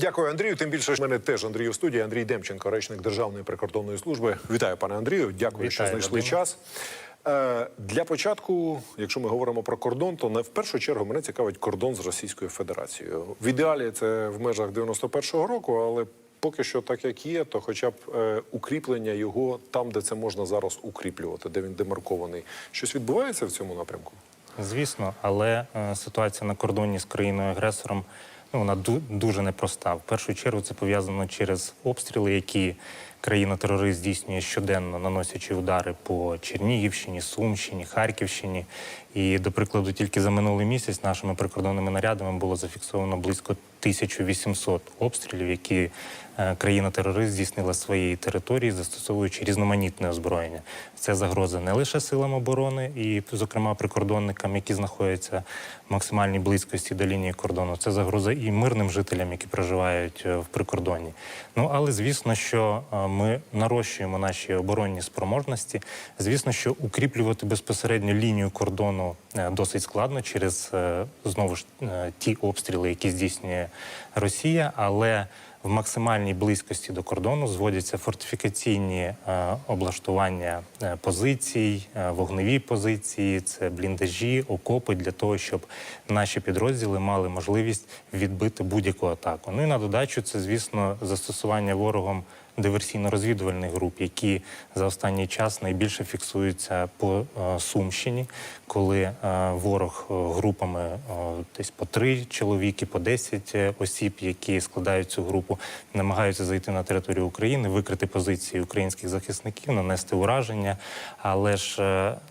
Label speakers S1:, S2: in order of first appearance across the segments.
S1: Дякую, Андрію. Тим більше в мене теж Андрій у студії. Андрій Демченко, речник Державної прикордонної служби. Вітаю, пане Андрію. Дякую, що знайшли
S2: Вадиме.
S1: час. Е, для початку, якщо ми говоримо про кордон, то не в першу чергу мене цікавить кордон з Російською Федерацією. В ідеалі це в межах 91-го року, але поки що так як є, то хоча б е, укріплення його там, де це можна зараз укріплювати, де він демаркований. Щось відбувається в цьому напрямку?
S2: Звісно, але е, ситуація на кордоні з країною-агресором ну, вона ду- дуже непроста. В першу чергу це пов'язано через обстріли, які країна-терорист здійснює щоденно, наносячи удари по Чернігівщині, Сумщині, Харківщині. І, до прикладу, тільки за минулий місяць нашими прикордонними нарядами було зафіксовано близько 1800 обстрілів, які е, країна-терорист здійснила своєї території, застосовуючи різноманітне озброєння. Це загроза не лише силам оборони, і, зокрема, прикордонникам, які знаходяться в максимальній близькості до лінії кордону. Це загроза і мирним жителям, які проживають е, в прикордоні. Ну але звісно, що е, ми нарощуємо наші оборонні спроможності. Звісно, що укріплювати безпосередньо лінію кордону досить складно через знову ж ті обстріли, які здійснює Росія, але в максимальній близькості до кордону зводяться фортифікаційні е, облаштування е, позицій, е, вогневі позиції, це бліндажі, окопи для того, щоб наші підрозділи мали можливість відбити будь-яку атаку. Ну і на додачу, це звісно застосування ворогом диверсійно-розвідувальних груп, які за останній час найбільше фіксуються по е, Сумщині, коли е, ворог е, групами десь по три чоловіки, по 10 е, осіб, які складають цю групу, намагаються зайти на територію України, викрити позиції українських захисників, нанести ураження. Але ж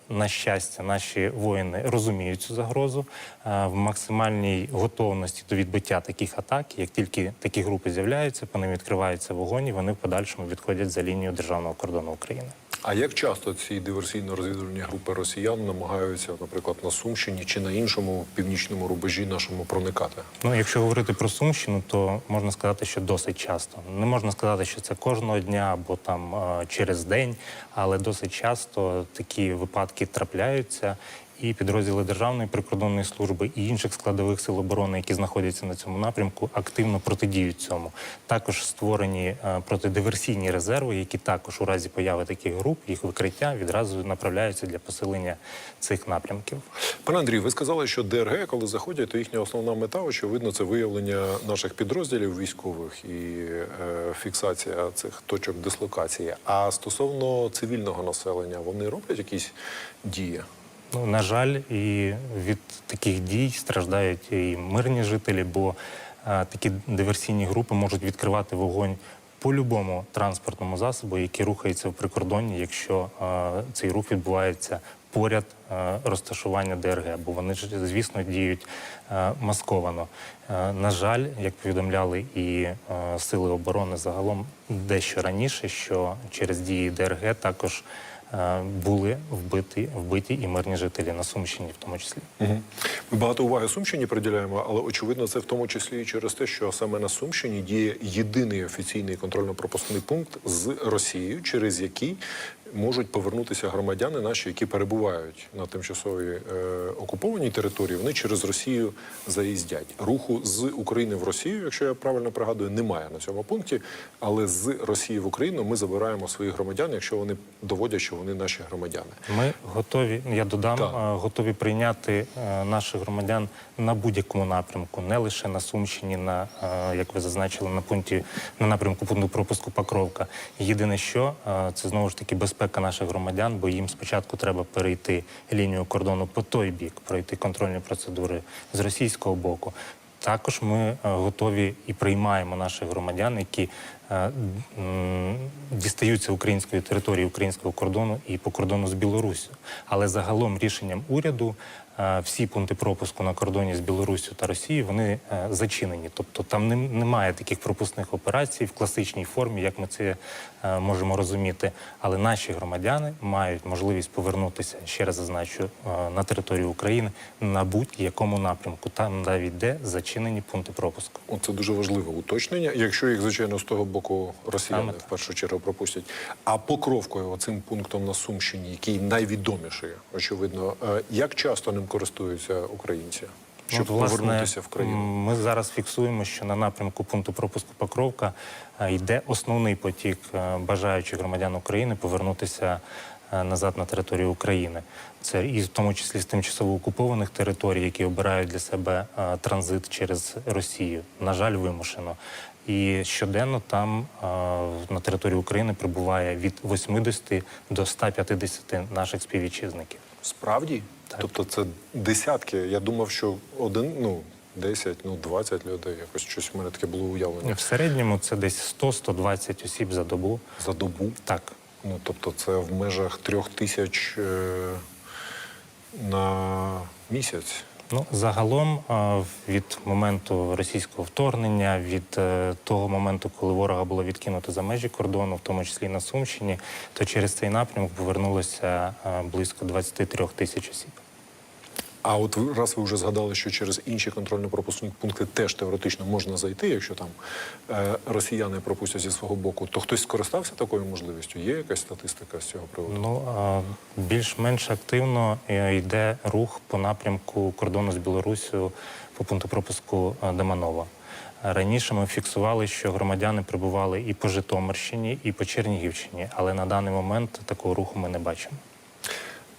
S2: на щастя, наші воїни розуміють цю загрозу е, в максимальній готовності до відбиття таких атак. Як тільки такі групи з'являються, по ним відкривається вогонь, і вони в подальшому відходять за лінію державного кордону України.
S1: А як часто ці диверсійно-розвідувальні групи росіян намагаються, наприклад, на Сумщині чи на іншому північному рубежі нашому проникати?
S2: Ну, якщо говорити про Сумщину, то можна сказати, що досить часто. Не можна сказати, що це кожного дня або там через день, але досить часто такі випадки трапляються. І підрозділи Державної прикордонної служби і інших складових сил оборони, які знаходяться на цьому напрямку, активно протидіють цьому. Також створені е, протидиверсійні резерви, які також у разі появи таких груп, їх викриття відразу направляються для посилення цих напрямків.
S1: Пане Андрій, ви сказали, що ДРГ, коли заходять, то їхня основна мета, очевидно, це виявлення наших підрозділів військових і е, фіксація цих точок дислокації. А стосовно цивільного населення, вони роблять якісь дії?
S2: Ну, на жаль, і від таких дій страждають і мирні жителі, бо е, такі диверсійні групи можуть відкривати вогонь по любому транспортному засобу, який рухається в прикордонні, якщо е, цей рух відбувається поряд е, розташування ДРГ, бо вони ж, звісно, діють е, масковано. Е, на жаль, як повідомляли і е, сили оборони загалом дещо раніше, що через дії ДРГ також були вбиті, вбиті і мирні жителі на Сумщині, в тому числі.
S1: Ми багато уваги Сумщині приділяємо, але очевидно, це в тому числі і через те, що саме на Сумщині діє єдиний офіційний контрольно-пропускний пункт з Росією, через який можуть повернутися громадяни наші, які перебувають на тимчасовій е, окупованій території. Вони через Росію заїздять. Руху з України в Росію, якщо я правильно пригадую, немає на цьому пункті. Але з Росії в Україну ми забираємо своїх громадян, якщо вони доводять, що вони наші громадяни.
S2: Ми готові, я додам,
S1: Так.
S2: е, готові прийняти е, наших громадян на будь-якому напрямку, не лише на Сумщині, на е, як ви зазначили, на пункті на напрямку пункту пропуску Покровка. Єдине, що це знову ж таки безпека наших громадян, бо їм спочатку треба перейти лінію кордону по той бік, пройти контрольні процедури з російського боку. Також ми е, готові і приймаємо наших громадян, які е, дістаються української території, українського кордону і по кордону з Білоруссю. Але загалом рішенням уряду всі пункти пропуску на кордоні з Білоруссю та Росією вони е, зачинені. Тобто там немає таких пропускних операцій в класичній формі, як ми це е, можемо розуміти. Але наші громадяни мають можливість повернутися ще раз зазначу е, на територію України на будь-якому напрямку, там навіть де зачинені пункти пропуску.
S1: Це дуже важливе уточнення. Якщо їх, звичайно, з того боку росіяни
S2: Саме
S1: в першу чергу пропустять. А покровкою, оцим пунктом на Сумщині, який найвідоміший, очевидно, е, як часто ним користуються українці? щоб
S2: от,
S1: повернутися в країну?
S2: Ми зараз фіксуємо, що на напрямку пункту пропуску Покровка е, йде основний потік е, бажаючих громадян України повернутися е, назад на територію України. Це і в тому числі з тимчасово окупованих територій, які обирають для себе транзит через Росію. На жаль, вимушено. І щоденно там на території України прибуває від 80 до 150 наших співвітчизників.
S1: Справді? Тобто це десятки. Я думав, що один, ну, 10, ну 20 людей. Якось щось в мене таке було уявлення.
S2: В середньому це десь 100-120 осіб за добу.
S1: За добу.
S2: Так.
S1: Ну, тобто це в межах трьох тисяч е, на місяць.
S2: Ну, загалом від моменту російського вторгнення, від е, того моменту, коли ворога було відкинуто за межі кордону, в тому числі на Сумщині, то через цей напрямок повернулося е, близько 23 тисяч осіб.
S1: А от раз ви вже згадали, що через інші контрольно-пропускні пункти теж теоретично можна зайти, якщо там е, росіяни пропустять зі свого боку, то хтось скористався такою можливістю? Є якась статистика з цього приводу?
S2: Ну більш-менш активно е, йде рух по напрямку кордону з Білоруссю по пункту пропуску е, Деманова. Раніше ми фіксували, що громадяни прибували і по Житомирщині, і по Чернігівщині, але на даний момент такого руху ми не бачимо.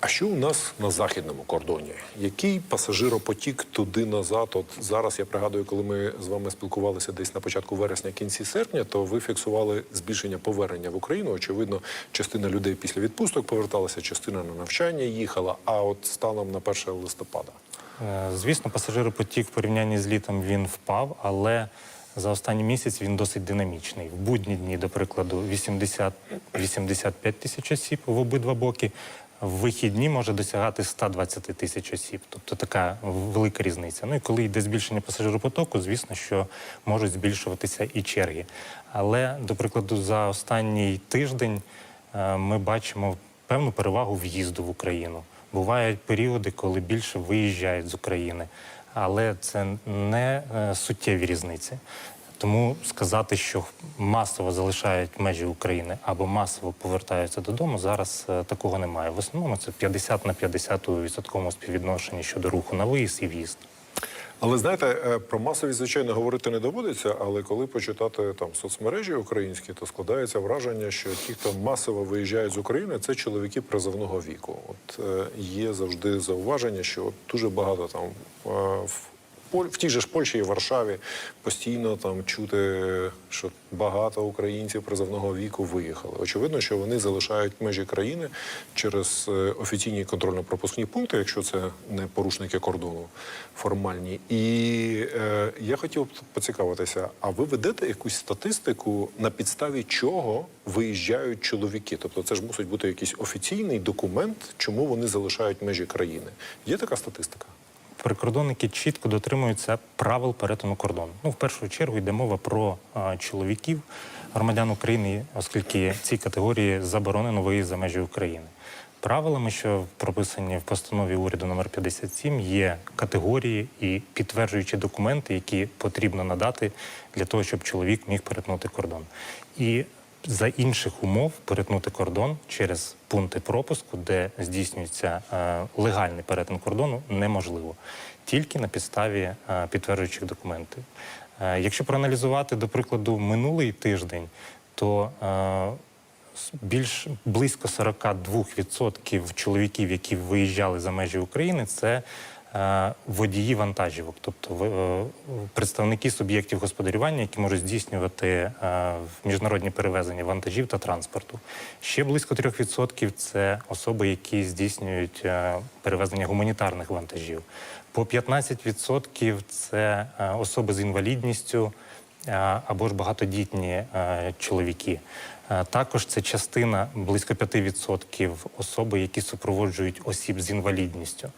S1: А що у нас на західному кордоні? Який пасажиропотік туди назад? От зараз я пригадую, коли ми з вами спілкувалися десь на початку вересня, кінці серпня, то ви фіксували збільшення повернення в Україну. Очевидно, частина людей після відпусток поверталася, частина на навчання їхала. А от станом на 1 листопада.
S2: Е, Звісно, пасажиропотік в порівнянні з літом він впав, але за останній місяць він досить динамічний. В будні дні, до прикладу, 80-85 тисяч осіб в обидва боки. В вихідні може досягати 120 тисяч осіб, тобто така велика різниця. Ну і коли йде збільшення пасажиропотоку, звісно, що можуть збільшуватися і черги. Але, до прикладу, за останній тиждень е, ми бачимо певну перевагу в'їзду в Україну. Бувають періоди, коли більше виїжджають з України, але це не е, суттєві різниці. Тому сказати, що масово залишають межі України або масово повертаються додому, зараз е, такого немає. В основному це 50 на 50 у відсотковому співвідношенні щодо руху на виїзд і в'їзд.
S1: Але знаєте, е, про масовість, звичайно, говорити не доводиться. Але коли почитати там соцмережі українські, то складається враження, що ті, хто масово виїжджають з України, це чоловіки призовного віку. От е, є завжди зауваження, що от дуже багато там в. В тій же ж Польщі і Варшаві постійно там чути, що багато українців призовного віку виїхали. Очевидно, що вони залишають межі країни через е, офіційні контрольно-пропускні пункти, якщо це не порушники кордону формальні. І е, я хотів поцікавитися: а ви ведете якусь статистику, на підставі чого виїжджають чоловіки? Тобто, це ж мусить бути якийсь офіційний документ, чому вони залишають межі країни. Є така статистика?
S2: Прикордонники чітко дотримуються правил перетину кордону. Ну, в першу чергу йде мова про а, чоловіків, громадян України, оскільки ці категорії заборонено виїзд за межі України. Правилами, що прописані в постанові уряду номер 57, є категорії і підтверджуючі документи, які потрібно надати для того, щоб чоловік міг перетнути кордон. І за інших умов перетнути кордон через пункти пропуску, де здійснюється е, легальний перетин кордону, неможливо тільки на підставі е, підтверджуючих документів. Е, якщо проаналізувати, до прикладу, минулий тиждень, то більш близько 42% чоловіків, які виїжджали за межі України, це водії вантажівок, тобто е, представники суб'єктів господарювання, які можуть здійснювати е, міжнародні перевезення вантажів та транспорту. Ще близько 3% – це особи, які здійснюють е, перевезення гуманітарних вантажів. По 15% – це е, особи з інвалідністю е, або ж багатодітні е, чоловіки. Е, Також це частина близько 5% особи, які супроводжують осіб з інвалідністю,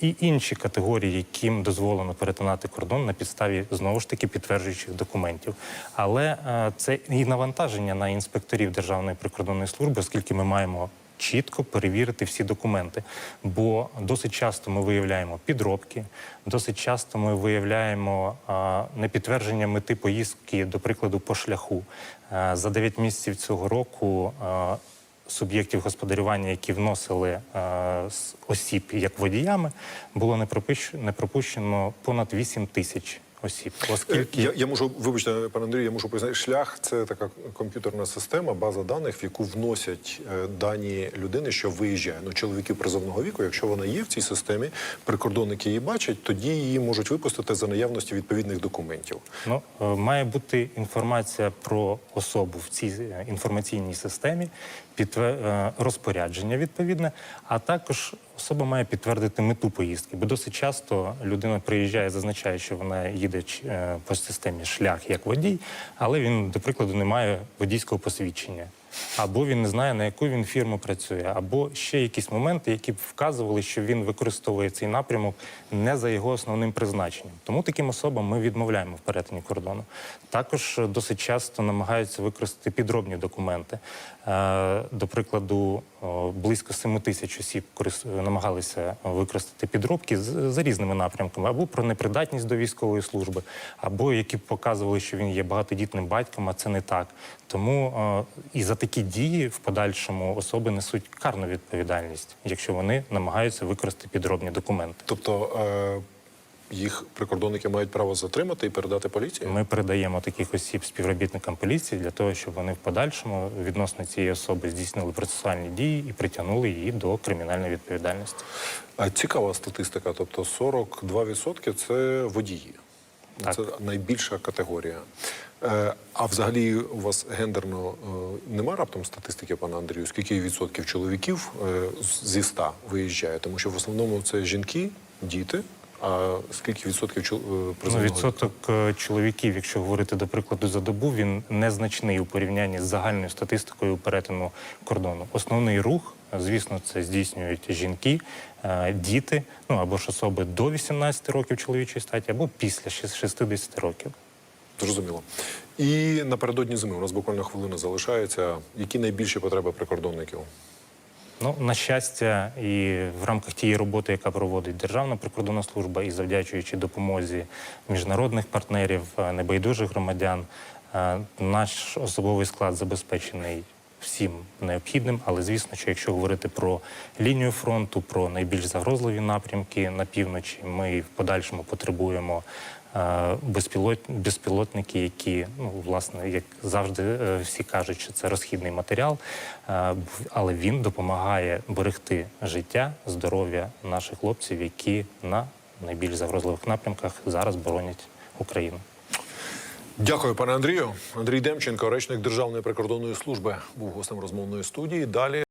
S2: і інші категорії, яким дозволено перетинати кордон на підставі знову ж таки підтверджуючих документів. Але е, це і навантаження на інспекторів Державної прикордонної служби, оскільки ми маємо чітко перевірити всі документи. Бо досить часто ми виявляємо підробки, досить часто ми виявляємо непідтвердження мети поїздки, до прикладу, по шляху. За 9 місяців цього року. суб'єктів господарювання, які вносили е, осіб як водіями, було не пропущено понад 8 тисяч осіб,
S1: Е,
S2: оскільки
S1: Я, я можу, вибачте, пане Андрію, я можу пояснити. Шлях це така комп'ютерна система, база даних, в яку вносять е, дані людини, що виїжджає. Ну, чоловіків призовного віку, якщо вона є в цій системі, прикордонники її бачать, тоді її можуть випустити за наявності відповідних документів.
S2: Ну, е, має бути інформація про особу в цій інформаційній системі, е, розпорядження відповідне, а також особа має підтвердити мету поїздки. Бо досить часто людина приїжджає, зазначає, що вона їде е, по системі шлях як водій, але він, до прикладу, не має водійського посвідчення. Або він не знає, на яку він фірму працює, або ще якісь моменти, які б вказували, що він використовує цей напрямок не за його основним призначенням. Тому таким особам ми відмовляємо в перетині кордону. Також досить часто намагаються використати підробні документи. Е, До прикладу, близько 7 тисяч осіб намагалися використати підробки за різними напрямками, або про непридатність до військової служби, або які б показували, що він є багатодітним батьком, а це не так. Тому і за такі дії в подальшому особи несуть карну відповідальність, якщо вони намагаються використати підробні документи.
S1: Тобто е, їх прикордонники мають право затримати і передати поліції?
S2: Ми передаємо таких осіб співробітникам поліції для того, щоб вони в подальшому відносно цієї особи здійснили процесуальні дії і притягнули її до кримінальної відповідальності.
S1: А цікава статистика. Тобто 42% це водії.
S2: Так.
S1: Це найбільша категорія. Е, а взагалі у вас гендерно е, нема раптом статистики, пане Андрію? Скільки відсотків чоловіків е, зі 100 виїжджає? Тому що в основному це жінки, діти. А скільки відсотків чол-
S2: Ну, відсоток чоловіків, якщо говорити до прикладу за добу, він незначний у порівнянні з загальною статистикою перетину кордону. Основний рух, звісно, це здійснюють жінки, е, діти, ну або ж особи до 18 років чоловічої статі, або після шіс- 60 років.
S1: Зрозуміло. І напередодні зими у нас буквально хвилина залишається. Які найбільші потреби прикордонників?
S2: Ну, на щастя, і в рамках тієї роботи, яка проводить Державна прикордонна служба, і завдячуючи допомозі міжнародних партнерів, е, небайдужих громадян, е, наш особовий склад забезпечений всім необхідним. Але звісно, що якщо говорити про лінію фронту, про найбільш загрозливі напрямки на півночі, ми в подальшому потребуємо. е, Безпілот, безпілотники, які ну власне, як завжди, е, всі кажуть, що це розхідний матеріал, е, але він допомагає берегти життя, здоров'я наших хлопців, які на найбільш загрозливих напрямках зараз боронять Україну.
S1: Дякую, пане Андрію. Андрій Демченко, речник Державної прикордонної служби, був гостем розмовної студії. Далі.